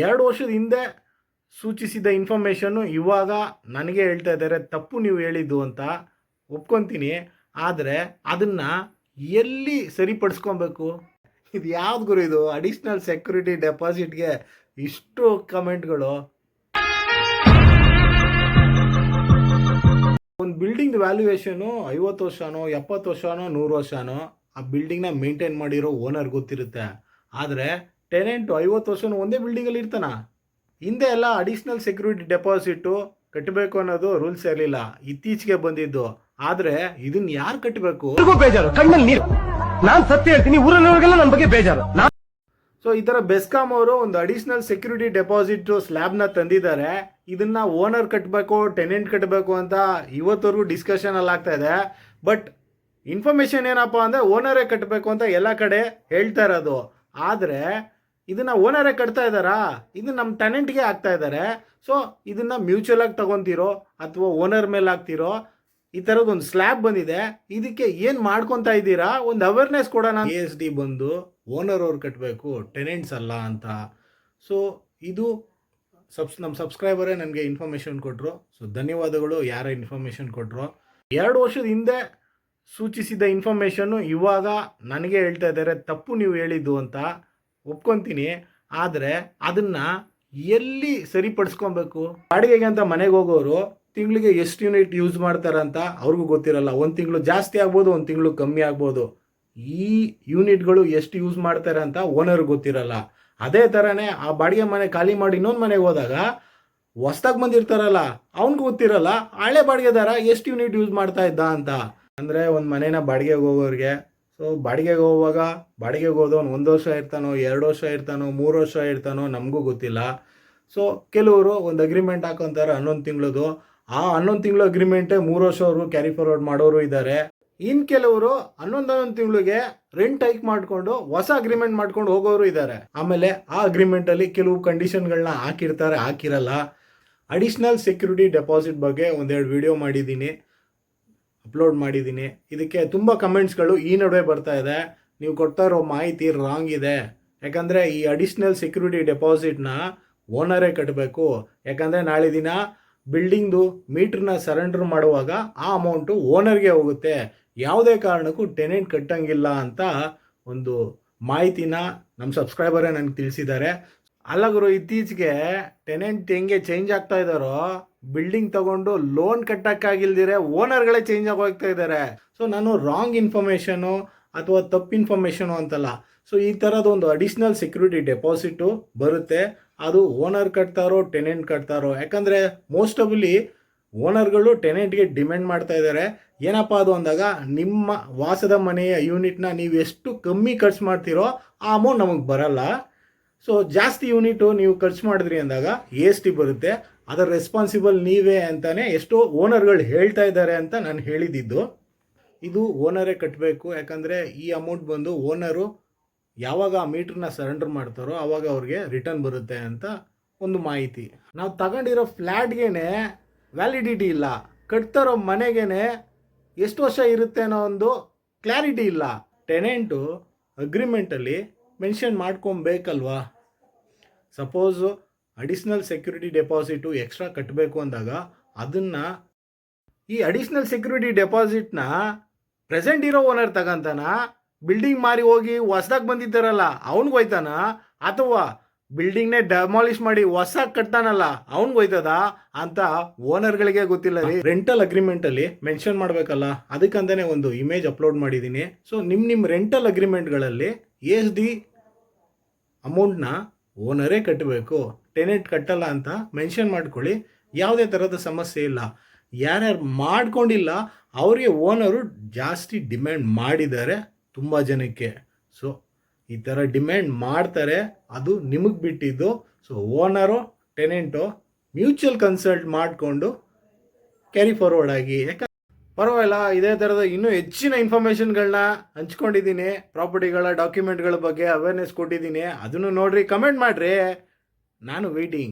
ಎರಡು ವರ್ಷದ ಹಿಂದೆ ಸೂಚಿಸಿದ ಇನ್ಫಾರ್ಮೇಷನ್ನು ಇವಾಗ ನನಗೆ ಹೇಳ್ತಾ ಇದ್ದಾರೆ, ತಪ್ಪು ನೀವು ಹೇಳಿದ್ದು ಅಂತ ಒಪ್ಕೊತೀನಿ. ಆದರೆ ಅದನ್ನು ಎಲ್ಲಿ ಸರಿಪಡಿಸ್ಕೊಬೇಕು? ಇದು ಯಾವ್ದು ಗುರು ಇದು? ಅಡಿಷ್ನಲ್ ಸೆಕ್ಯೂರಿಟಿ ಡೆಪಾಸಿಟ್ಗೆ ಇಷ್ಟು ಕಮೆಂಟ್ಗಳು ಒಂದು ಬಿಲ್ಡಿಂಗ್ ವ್ಯಾಲ್ಯೂಯೇಷನು ಐವತ್ತು ವರ್ಷನೋ, ಎಪ್ಪತ್ತು ವರ್ಷನೋ, ನೂರು ವರ್ಷನೋ, ಆ ಬಿಲ್ಡಿಂಗ್ನ ಮೇಂಟೈನ್ ಮಾಡಿರೋ ಓನರ್ ಗೊತ್ತಿರುತ್ತೆ. ಆದರೆ ಟೆನೆಂಟು ಐವತ್ತು ವರ್ಷನೂ ಒಂದೇ ಬಿಲ್ಡಿಂಗಲ್ಲಿ ಇರ್ತಾನ? ಹಿಂದೆ ಎಲ್ಲ ಅಡಿಷ್ನಲ್ ಸೆಕ್ಯೂರಿಟಿ ಡೆಪಾಸಿಟು ಕಟ್ಟಬೇಕು ಅನ್ನೋದು ರೂಲ್ಸ್ ಇರಲಿಲ್ಲ. ಇತ್ತೀಚೆಗೆ ಬಂದಿದ್ದು. ಆದರೆ ಇದನ್ನ ಯಾರು ಕಟ್ಟಬೇಕು? ಬೇಜಾರು. ಕಣ್ಣಲ್ಲಿ ನೀರು. ನಾನು ಸತ್ಯ ಹೇಳ್ತೀನಿ ಊರಲ್ಲಿ ನನ್ನ ಬಗ್ಗೆ ಬೇಜಾರು. ಸೊ ಈ ಥರ ಬೆಸ್ಕಾಂ ಅವರು ಒಂದು ಅಡಿಷ್ನಲ್ ಸೆಕ್ಯೂರಿಟಿ ಡೆಪಾಸಿಟ್ ಸ್ಲ್ಯಾಬ್ನ ತಂದಿದ್ದಾರೆ. ಇದನ್ನ ಓನರ್ ಕಟ್ಟಬೇಕು ಟೆನೆಂಟ್ ಕಟ್ಟಬೇಕು ಅಂತ ಇವತ್ತವರೆಗೂ ಡಿಸ್ಕಷನ್ ಅಲ್ಲಿ ಆಗ್ತಾ ಇದೆ. ಬಟ್ ಇನ್ಫಾರ್ಮೇಶನ್ ಏನಪ್ಪ ಅಂದರೆ ಓನರೇ ಕಟ್ಟಬೇಕು ಅಂತ ಎಲ್ಲ ಕಡೆ ಹೇಳ್ತಾ ಇರೋದು. ಆದರೆ ಇದನ್ನ ಓನರೇ ಕಟ್ತಾ ಇದ್ದಾರಾ? ಇದು ನಮ್ಮ ಟೆನೆಂಟ್ಗೆ ಆಗ್ತಾ ಇದ್ದಾರೆ. ಸೊ ಇದನ್ನ ಮ್ಯೂಚುವಲ್ ಆಗಿ ತಗೊಂತಿರೋ ಅಥವಾ ಓನರ್ ಮೇಲೆ ಹಾಕ್ತಿರೋ ಈ ಥರದ್ದೊಂದು ಸ್ಲ್ಯಾಬ್ ಬಂದಿದೆ. ಇದಕ್ಕೆ ಏನು ಮಾಡ್ಕೊತಾ ಇದ್ದೀರಾ? ಒಂದು ಅವೇರ್ನೆಸ್ ಕೊಡೋಣ ಎ ಎಸ್ ಡಿ ಬಂದು ಓನರ್ ಅವ್ರು ಕಟ್ಟಬೇಕು ಟೆನೆಂಟ್ಸ್ ಅಲ್ಲ ಅಂತ. ಸೊ ಇದು ಸಬ್ಸ್ ನಮ್ಮ ಸಬ್ಸ್ಕ್ರೈಬರೇ ನನಗೆ ಇನ್ಫಾರ್ಮೇಷನ್ ಕೊಟ್ಟರು ಸೊ ಧನ್ಯವಾದಗಳು ಯಾರ ಇನ್ಫಾರ್ಮೇಷನ್ ಕೊಟ್ಟರು ಎರಡು ವರ್ಷದ ಹಿಂದೆ ಸೂಚಿಸಿದ ಇನ್ಫಾರ್ಮೇಷನ್ನು ಇವಾಗ ನನಗೆ ಹೇಳ್ತಾ ಇದ್ದಾರೆ ತಪ್ಪು ನೀವು ಹೇಳಿದ್ದು ಅಂತ. ಒಪ್ಕೊತೀನಿ, ಆದರೆ ಅದನ್ನು ಎಲ್ಲಿ ಸರಿಪಡಿಸ್ಕೊಬೇಕು? ಬಾಡಿಗೆಗೆ ಅಂತ ಮನೆಗೆ ಹೋಗೋರು ತಿಂಗಳಿಗೆ ಎಷ್ಟು ಯೂನಿಟ್ ಯೂಸ್ ಮಾಡ್ತಾರಂತ ಅವ್ರಿಗೂ ಗೊತ್ತಿರಲ್ಲ. ಒಂದು ತಿಂಗಳು ಜಾಸ್ತಿ ಆಗ್ಬೋದು, ಒಂದು ತಿಂಗಳು ಕಮ್ಮಿ ಆಗ್ಬೋದು. ಈ ಯೂನಿಟ್ಗಳು ಎಷ್ಟು ಯೂಸ್ ಮಾಡ್ತಾರೆ ಅಂತ ಓನರ್ ಗೊತ್ತಿರಲ್ಲ. ಅದೇ ಥರನೇ ಆ ಬಾಡಿಗೆ ಮನೆ ಖಾಲಿ ಮಾಡಿ ಇನ್ನೊಂದು ಮನೆಗೆ ಹೋದಾಗ ಹೊಸ್ದಾಗಿ ಬಂದಿರ್ತಾರಲ್ಲ, ಅವ್ನಿಗೆ ಗೊತ್ತಿರಲ್ಲ, ಹಳೆ ಬಾಡಿಗೆದಾರ ಎಷ್ಟು ಯೂನಿಟ್ ಯೂಸ್ ಮಾಡ್ತಾ ಇದ್ದ ಅಂತ. ಅಂದರೆ ಒಂದು ಮನೇನ ಬಾಡಿಗೆಗೆ ಹೋಗೋರಿಗೆ ಸೊ ಬಾಡಿಗೆಗೆ ಹೋಗುವಾಗ, ಬಾಡಿಗೆಗೆ ಹೋದವನು ಒಂದು ವರ್ಷ ಇರ್ತಾನೋ, ಎರಡು ವರ್ಷ ಇರ್ತಾನೋ, ಮೂರು ವರ್ಷ ಇರ್ತಾನೋ ನಮಗೂ ಗೊತ್ತಿಲ್ಲ. ಸೊ ಕೆಲವರು ಒಂದು ಅಗ್ರಿಮೆಂಟ್ ಹಾಕೊಂತಾರೆ ಹನ್ನೊಂದು ತಿಂಗಳದು. ಆ ಹನ್ನೊಂದು ತಿಂಗಳು ಅಗ್ರಿಮೆಂಟೇ ಮೂರು ವರ್ಷವರೆಗೂ ಕ್ಯಾರಿ ಫಾರ್ವರ್ಡ್ ಮಾಡೋರು ಇದ್ದಾರೆ ಇನ್ನು ಕೆಲವರು ಹನ್ನೊಂದು ಹನ್ನೊಂದು ತಿಂಗಳಿಗೆ ರೆಂಟ್ ಹೈಕ್ ಮಾಡಿಕೊಂಡು ಹೊಸ ಅಗ್ರಿಮೆಂಟ್ ಮಾಡ್ಕೊಂಡು ಹೋಗೋರು ಇದ್ದಾರೆ ಆಮೇಲೆ ಆ ಅಗ್ರಿಮೆಂಟಲ್ಲಿ ಕೆಲವು ಕಂಡೀಷನ್ಗಳನ್ನ ಹಾಕಿರ್ತಾರೆ, ಹಾಕಿರಲ್ಲ. ಅಡಿಷ್ನಲ್ ಸೆಕ್ಯೂರಿಟಿ ಡೆಪಾಸಿಟ್ ಬಗ್ಗೆ ಒಂದೆರಡು ವಿಡಿಯೋ ಮಾಡಿದ್ದೀನಿ. ಅಪ್ಲೋಡ್ ಮಾಡಿದ್ದೀನಿ. ಇದಕ್ಕೆ ತುಂಬ ಕಮೆಂಟ್ಸ್ಗಳು ಈ ನಡುವೆ ಬರ್ತಾ ಇದೆ. ನೀವು ಕೊಡ್ತಾ ಇರೋ ಮಾಹಿತಿ ರಾಂಗ್ ಇದೆ. ಯಾಕಂದರೆ ಈ ಅಡಿಷ್ನಲ್ ಸೆಕ್ಯೂರಿಟಿ ಡೆಪಾಸಿಟ್ನ ಓನರೇ ಕಟ್ಟಬೇಕು ಯಾಕಂದರೆ ನಾಳೆ ದಿನ ಬಿಲ್ಡಿಂಗ್ದು ಮೀಟ್ರನ್ನ ಸರೆಂಡರ್ ಮಾಡುವಾಗ ಆ ಅಮೌಂಟು ಓನರ್ಗೆ ಹೋಗುತ್ತೆ. ಯಾವುದೇ ಕಾರಣಕ್ಕೂ ಟೆನೆಂಟ್ ಕಟ್ಟಂಗಿಲ್ಲ ಅಂತ ಒಂದು ಮಾಹಿತಿನ ನಮ್ಮ ಸಬ್ಸ್ಕ್ರೈಬರೇ ನನಗೆ ತಿಳಿಸಿದ್ದಾರೆ. ಅಲ್ಲ ಗುರು, ಇತ್ತೀಚೆಗೆ ಟೆನೆಂಟ್ ಹೆಂಗೆ ಚೇಂಜ್ ಆಗ್ತಾ ಇದ್ದಾರೋ ಬಿಲ್ಡಿಂಗ್ ತಗೊಂಡು ಲೋನ್ ಕಟ್ಟಕ್ಕಾಗಿಲ್ದಿರೆ ಓನರ್ಗಳೇ ಚೇಂಜ್ ಆಗಿ ಹೋಗ್ತಾ ಇದ್ದಾರೆ. ಸೊ ನಾನು ರಾಂಗ್ ಇನ್ಫಾರ್ಮೇಷನು ಅಥವಾ ತಪ್ಪು ಇನ್ಫಾರ್ಮೇಷನು ಅಂತಲ್ಲ. ಸೊ ಈ ಥರದ ಒಂದು ಅಡಿಷ್ನಲ್ ಸೆಕ್ಯೂರಿಟಿ ಡೆಪಾಸಿಟು ಬರುತ್ತೆ. ಅದು ಓನರ್ ಕಟ್ತಾರೋ ಟೆನೆಂಟ್ ಕಟ್ತಾರೋ. ಯಾಕಂದರೆ ಮೋಸ್ಟ್ ಆಫ್ಲಿ ಓನರ್ಗಳು ಟೆನೆಂಟ್ಗೆ ಡಿಮ್ಯಾಂಡ್ ಮಾಡ್ತಾ ಇದ್ದಾರೆ. ಏನಪ್ಪ ಅದು ಅಂದಾಗ, ನಿಮ್ಮ ವಾಸದ ಮನೆಯ ಯೂನಿಟ್ನ ನೀವು ಎಷ್ಟು ಕಮ್ಮಿ ಖರ್ಚು ಮಾಡ್ತೀರೋ, ಆ ಅಮೌಂಟ್ ನಮಗೆ ಬರಲ್ಲ. ಸೊ ಜಾಸ್ತಿ ಯೂನಿಟು ನೀವು ಖರ್ಚು ಮಾಡಿದ್ರಿ ಅಂದಾಗ ಎ ಎಸ್ ಟಿ ಬರುತ್ತೆ. ಅದರ ರೆಸ್ಪಾನ್ಸಿಬಲ್ ನೀವೇ ಅಂತಾನೆ ಎಷ್ಟೋ ಓನರ್ಗಳು ಹೇಳ್ತಾ ಇದ್ದಾರೆ ಅಂತ ನಾನು ಹೇಳಿದ್ದು ಇದು ಓನರೇ ಕಟ್ಟಬೇಕು ಯಾಕಂದರೆ ಈ ಅಮೌಂಟ್ ಬಂದು ಓನರು ಯಾವಾಗ ಆ ಮೀಟ್ರನ್ನ ಸರೆಂಡರ್ ಮಾಡ್ತಾರೋ ಅವಾಗ ಅವ್ರಿಗೆ ರಿಟರ್ನ್ ಬರುತ್ತೆ ಅಂತ ಒಂದು ಮಾಹಿತಿ. ನಾವು ತಗೊಂಡಿರೋ ಫ್ಲ್ಯಾಟ್ಗೇನೆ ವ್ಯಾಲಿಡಿಟಿ ಇಲ್ಲ. ಕಟ್ತಾರೋ ಮನೆಗೇನೆ ಎಷ್ಟು ವರ್ಷ ಇರುತ್ತೆ ಅನ್ನೋ ಒಂದು ಕ್ಲಾರಿಟಿ ಇಲ್ಲ. ಟೆನೆಂಟು ಅಗ್ರಿಮೆಂಟಲ್ಲಿ mention ಮಾಡ್ಕೊಬೇಕಲ್ವಾ? Suppose additional security deposit extra ಕಟ್ಟಬೇಕು ಅಂದಾಗ ಅದನ್ನು ಈ ಅಡಿಷ್ನಲ್ ಸೆಕ್ಯೂರಿಟಿ ಡೆಪಾಸಿಟ್ನ ಪ್ರೆಸೆಂಟ್ ಇರೋ ಓನರ್ ತಗಂತಾನ, ಬಿಲ್ಡಿಂಗ್ ಮಾರಿ ಹೋಗಿ ಹೊಸ್ದಾಗಿ ಬಂದಿದ್ದಾರಲ್ಲ, ಅವ್ನಿಗೆ ಹೋಯ್ತಾನ? ಅಥವಾ ಬಿಲ್ಡಿಂಗ್ನೇ ಡೆಮಾಲಿಷ್ ಮಾಡಿ ಹೊಸ ಕಟ್ತಾನಲ್ಲ, ಅವ್ನಿಗೆ ಹೋಯ್ತದ ಅಂತ ಓನರ್ಗಳಿಗೆ ಗೊತ್ತಿಲ್ಲ ರೀ. ರೆಂಟಲ್ ಅಗ್ರಿಮೆಂಟಲ್ಲಿ ಮೆನ್ಷನ್ ಮಾಡಬೇಕಲ್ಲ, ಅದಕ್ಕಂತಾನೆ ಒಂದು ಇಮೇಜ್ ಅಪ್ಲೋಡ್ ಮಾಡಿದ್ದೀನಿ ಸೊ ನಿಮ್ಮ ನಿಮ್ಮ ರೆಂಟಲ್ ಅಗ್ರಿಮೆಂಟ್ಗಳಲ್ಲಿ ಎಸ್ ಡಿ ಅಮೌಂಟ್ನ ಓನರೇ ಕಟ್ಟಬೇಕು ಟೆನೆಂಟ್ ಕಟ್ಟಲ್ಲ ಅಂತ ಮೆನ್ಷನ್ ಮಾಡ್ಕೊಳ್ಳಿ, ಯಾವುದೇ ಥರದ ಸಮಸ್ಯೆ ಇಲ್ಲ. ಯಾರ್ಯಾರು ಮಾಡ್ಕೊಂಡಿಲ್ಲ, ಅವರಿಗೆ ಓನರು ಜಾಸ್ತಿ ಡಿಮ್ಯಾಂಡ್ ಮಾಡಿದ್ದಾರೆ ತುಂಬ ಜನಕ್ಕೆ. ಸೊ ಈ ಥರ ಡಿಮ್ಯಾಂಡ್ ಮಾಡ್ತಾರೆ, ಅದು ನಿಮಗೆ ಬಿಟ್ಟಿದ್ದು. So owner tenant mutual consult ಮಾಡಿಕೊಂಡು ಕ್ಯಾರಿ ಫಾರ್ವರ್ಡ್ ಆಗಿ, ಯಾಕಂದ್ರೆ ಪರವಾಗಿಲ್ಲ, ಇದೇ ಥರದ ಇನ್ನೂ ಹೆಚ್ಚಿನ ಇನ್ಫಾರ್ಮೇಷನ್ಗಳನ್ನ ಹಂಚ್ಕೊಂಡಿದ್ದೀನಿ. ಪ್ರಾಪರ್ಟಿಗಳ ಡಾಕ್ಯುಮೆಂಟ್ಗಳ ಬಗ್ಗೆ ಅವೇರ್ನೆಸ್ ಕೊಟ್ಟಿದ್ದೀನಿ. ಅದನ್ನು ನೋಡ್ರಿ ಕಮೆಂಟ್ ಮಾಡಿರಿ. ನಾನು ವೆಯ್ಟಿಂಗ್